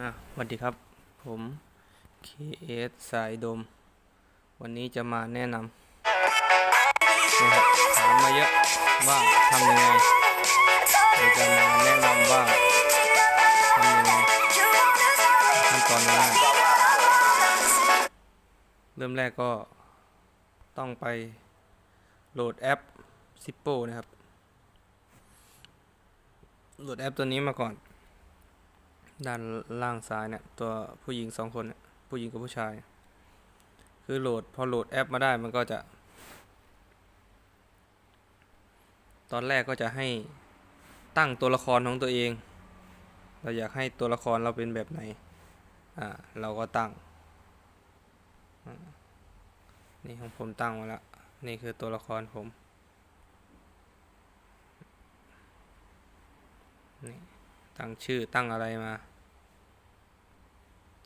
นะสวัสดีครับ ผม KS สายดม วันนี้จะมาแนะนำนะครับถามมาเยอะว่าทำยังไงเดี๋ยวจะมาแนะนำว่าทำยังไงขั้นตอนง่ายเริ่มแรกก็ต้องไปโหลดแอป Zippo นะครับ โหลดแอปตัวนี้มาก่อน ด้านล่างซ้ายเนี่ยตัวผู้หญิงสองคนเนี่ยผู้หญิงกับผู้ชาย คือโหลดพอโหลดแอปมาได้มันก็จะ ตอนแรกก็จะให้ตั้งตัวละครของตัวเอง เราอยากให้ตัวละครเราเป็นแบบไหนอ่าเราก็ตั้ง นี่ของผมตั้งมาแล้วนี่คือตัวละครผมนี่ ตั้งชื่อตั้งอะไรมา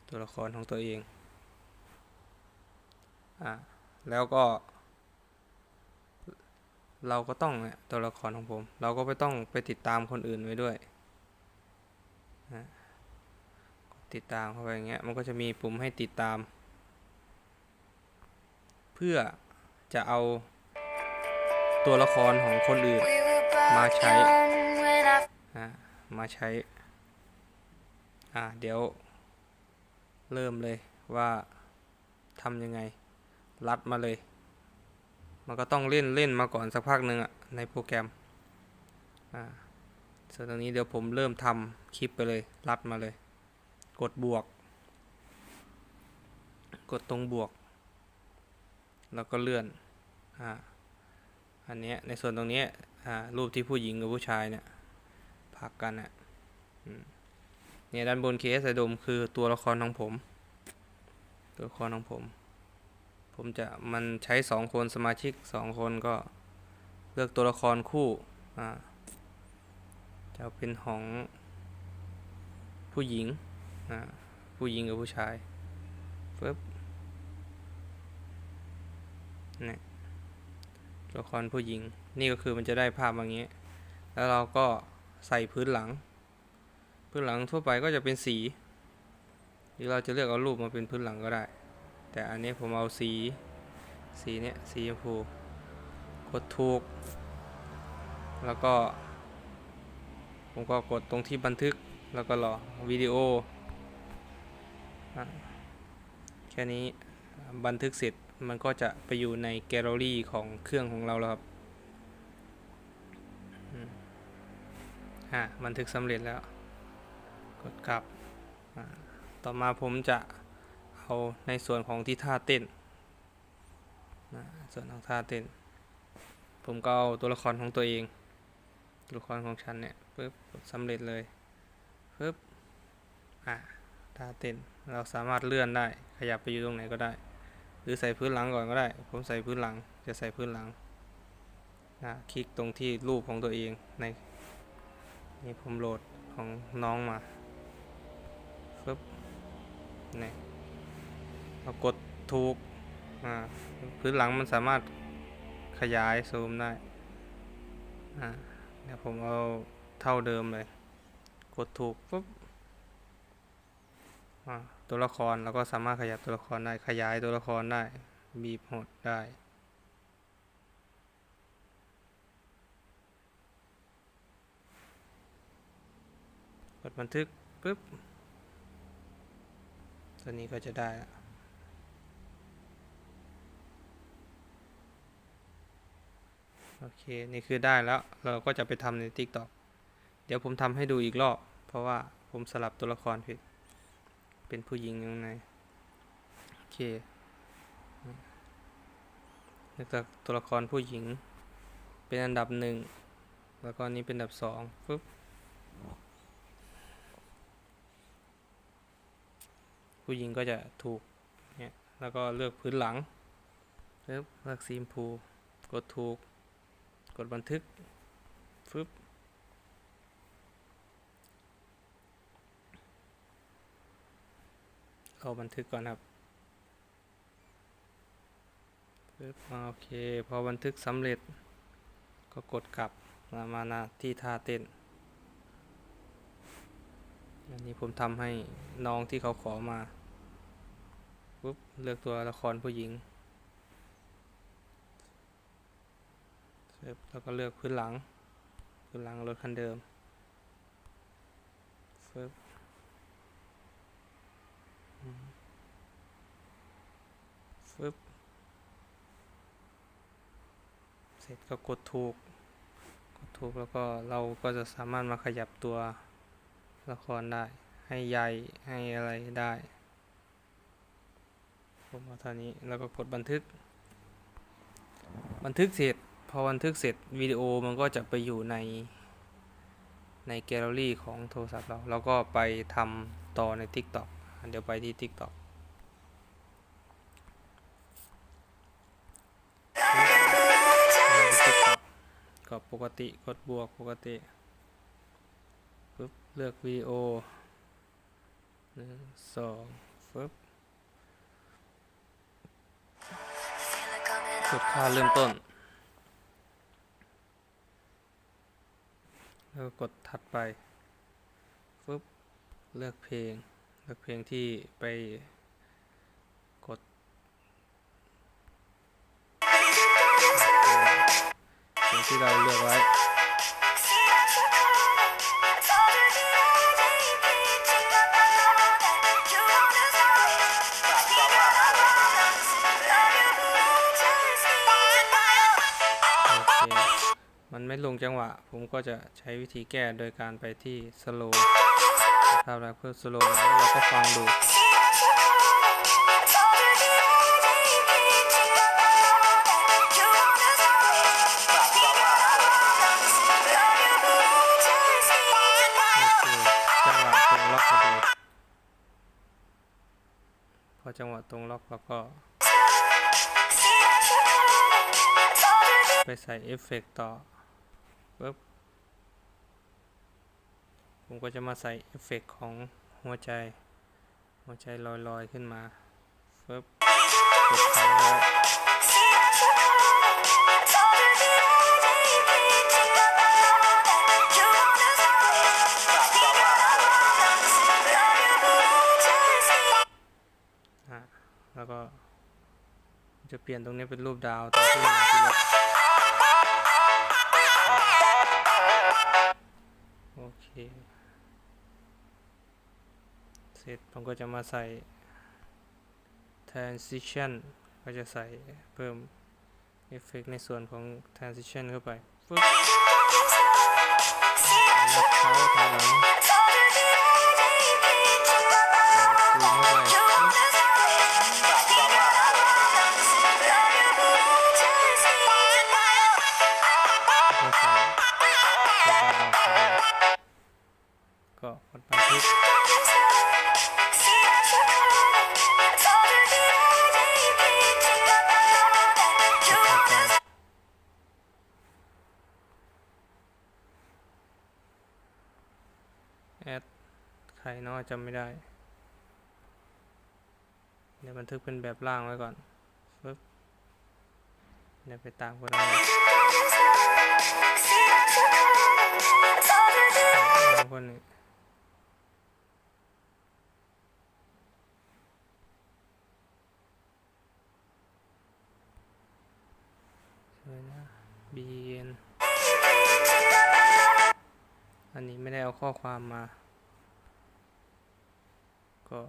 ตัวละครของตัวเองอ่าแล้วก็ เราก็ต้องเนี่ยตัวละครของผม เราก็ไม่ต้องไปติดตามคนอื่นไว้ด้วยนะติดตามเข้าไปอย่างเงี้ยมันก็จะมีปุ่มให้ติดตาม เพื่อจะเอาตัวละครของคนอื่นมาใช้ มาใช้ อ่าเดี๋ยว เริ่มเลยว่าทำยังไง รัดมาเลย มันก็ต้องเล่นเล่นมาก่อนสักพักหนึ่งอะในโปรแกรม อ่าส่วนตรงนี้เดี๋ยวผมเริ่มทำคลิปไปเลย รัดมาเลย กดบวก กดตรงบวก แล้วก็เลื่อน อ่า อันเนี้ยในส่วนตรงนี้ อ่า รูปที่ผู้หญิงกับผู้ชายเนี่ย พักกันอะเนี่ยด้านบนเคสไอดมคือตัวละครของผม ตัวละครของผม ผมจะมันใช้สองคนสมาชิกสองคนก็เลือกตัวละครคู่อ่าจะเอาเป็นของผู้หญิงอ่าผู้หญิงกับผู้ชายปึ๊บนี่ตัวละครผู้หญิง นี่ก็คือมันจะได้ภาพอย่างนี้ แล้วเราก็ ใส่พื้นหลัง พื้นหลังทั่วไปก็จะเป็นสีหรือเราจะเลือกเอารูปมาเป็นพื้นหลังก็ได้ แต่อันนี้ผมเอาสี สีเนี้ยสีชมพูกดถูก แล้วก็ ผมก็กดตรงที่บันทึกแล้วก็รอวิดีโอ แค่นี้บันทึกเสร็จมันก็จะไปอยู่ในแกลเลอรี่ของเครื่องของเราแล้วครับ อะบันทึกสำเร็จแล้ว กดกลับ ต่อมาผมจะเอาในส่วนของที่ท่าเต้นนะส่วนของท่าเต้น ผมก็เอาตัวละครของตัวเอง ตัวละครของฉันเนี่ยปึ๊บกดสำเร็จเลยปึ๊บอะท่าเต้น เราสามารถเลื่อนได้ ขยับไปอยู่ตรงไหนก็ได้ หรือใส่พื้นหลังก่อนก็ได้ ผมใส่พื้นหลัง จะใส่พื้นหลังนะคลิกตรงที่รูปของตัวเองใน นี่ผมโหลดของน้องมาฟึบนี่เรากดถูกอ่าพื้นหลังมันสามารถขยายซูมได้อ่าเดี๋ยวผมเอาเท่าเดิมเลย กดถูกปุ๊บอ่าตัวละครเราก็สามารถขยับตัวละครได้ขยายตัวละครได้ บีบหดได้ กดบันทึกปุ๊บ ตัวนี้ก็จะได้ละโอเค นี่คือได้แล้ว เราก็จะไปทำใน TikTok เดี๋ยวผมทำให้ดูอีกรอบ เพราะว่าผมสลับตัวละครผิด เป็นผู้หญิงยังไงโอเคนื่องจากตัวละครผู้หญิง เป็นอันดับหนึ่ง แล้วก็นี้เป็นอันดับสองปุ๊บ ผู้หญิงก็จะถูกเนี่ยแล้วก็เลือกพื้นหลังเลือกเลือกสีมพูกดถูก กดบันทึกฟึบเอาบันทึกก่อนครับฟึบโอเค พอบันทึกสำเร็จ ก็กดกลับมามานาที่ท่าเต้น อันนี้ผมทำให้น้องที่เขาขอมา ปุ๊บเลือกตัวละครผู้หญิงเสร็จแล้วก็เลือกพื้นหลัง พื้นหลังรถคันเดิมฟึบอืมฟึบเสร็จก็กดถูก กดถูกแล้วก็เราก็จะสามารถมาขยับตัวละครได้ ให้ใหญ่ ให้อะไรได้ ผมเอาท่านี้แล้วก็กดบันทึก บันทึกเสร็จ พอบันทึกเสร็จวิดีโอมันก็จะไปอยู่ในในแกลเลอรี่ของโทรศัพท์เรา แล้วก็ไปทำต่อใน TikTok อะเดี๋ยวไปที่ TikTok ก็ปกติกดบวกปกติปึ๊บเลือกวิดีโอหนึ่งสองฟึบ กดค่าเริ่มต้น แล้วก็กดถัดไปฟึบเลือกเพลง เลือกเพลงที่ไปกดเพลงที่เราเลือกไว้ มันไม่ลงจังหวะ ผมก็จะใช้วิธีแก้โดยการไปที่ slow นะครับแล้วเพื่อ slow แล้วเราก็ฟังดูโอเคจังหวะตรงล็อกพอจังหวะตรงล็อกเราก็ ไปใส่เอฟเฟกต์ต่อ ปึ๊บผมก็จะมาใส่เอฟเฟกต์ของหัวใจ หัวใจลอยๆขึ้นมาปึ๊บกดค้างไว้แล้วก็จะเปลี่ยนตรงนี้เป็นรูปดาวตรงที่มาที่รถ เสร็จผมก็จะมาใส่ transition ก็จะใส่เพิ่มเอฟเฟกในส่วนของ transition เข้าไปฟึ๊บแล้วเขาถอ แอดใครเนาะจำไม่ได้ เดี๋ยวบันทึกเป็นแบบล่างไว้ก่อนปึ๊บเดี๋ยวไปตามคนนั้นเลยคนนี้ใช่นะ BN เอาข้อความมา ก็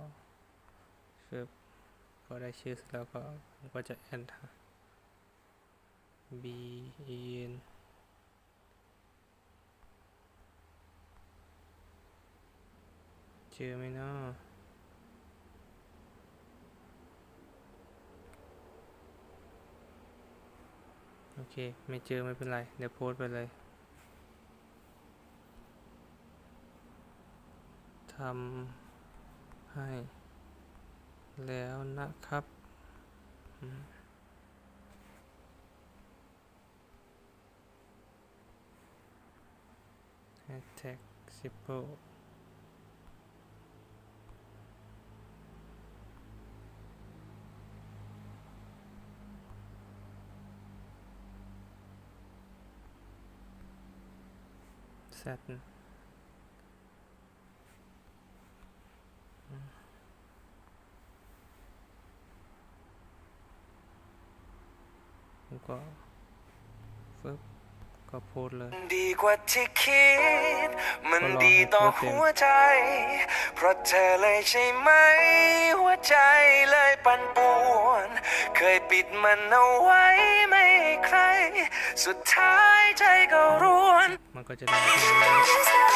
คือพอได้ชื่อเสร็จแล้วก็ผมก็จะ enter B E N เจอไหมเนาะโอเค ไม่เจอไม่เป็นไร เดี๋ยวโพสไปเลย ทำให้แล้วนะครับอืม hashtag simple แซด ก็ฟึบก็โพสต์เลย ดีกว่าที่คิด มันก็รอดีต่อให้เพื่อนเต็มหัวใจ เพราะเธอเลยใช่ไหม หัวใจเลยปั่นป่วน เคยปิดมันเอาไว้ไม่ให้ใคร สุดท้ายใจก็ร่วน มันก็จะได้แค่นี้